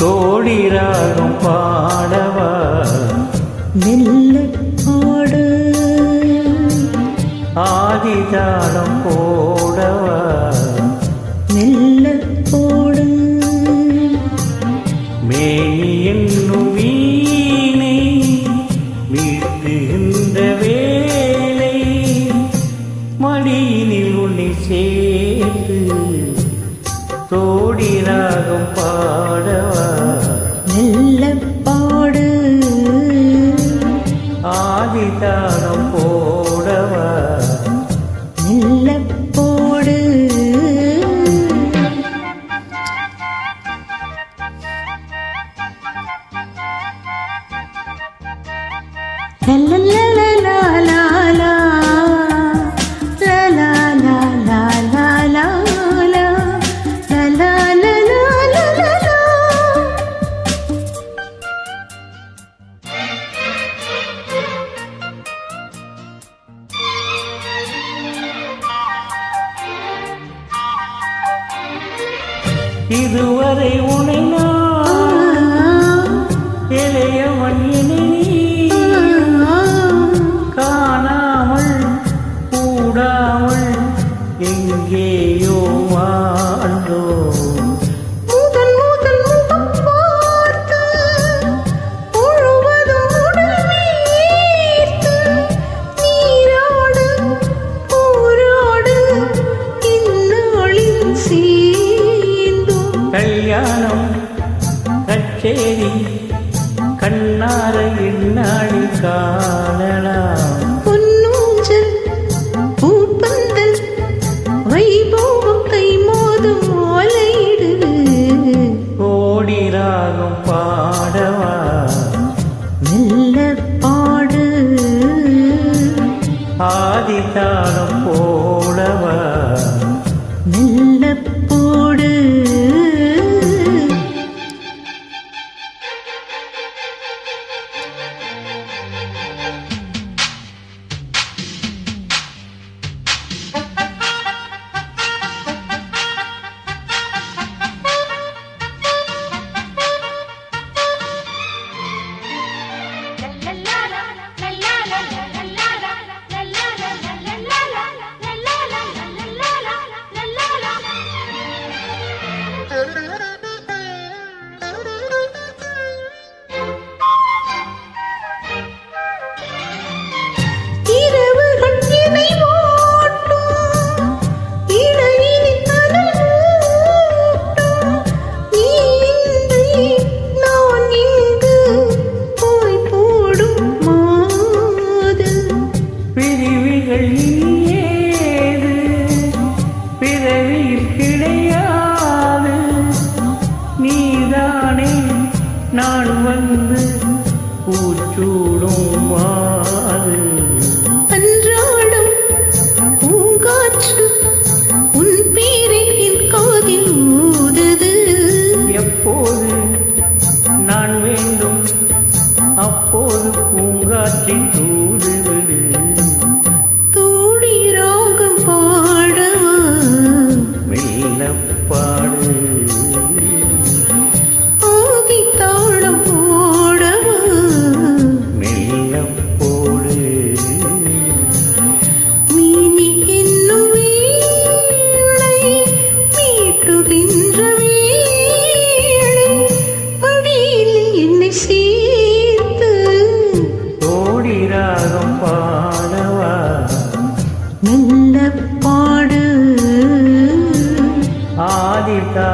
தோழிராகும் பாடவா மெல்ல பாடு. ஆதிதாளம் போடவா மெல்ல போடு. மேனி என்னும் வீணை வீட்டுகின்ற வேலை. மடியின் தோடி ராகம் பாடவா? இதுவரை உனை நான் நீ கண்ணார எண்ணாடி காணலாம்? பொன்னூஞ்சல் பூப்பந்தல் வைபோகம் கை மோதும் ஓலையிடு ஓடி ராகம் பாடவா? மெல்ல பாடு. ஆதிதாளம் போடவா பாடவா? நின்ன பாடு. ஆதித்தா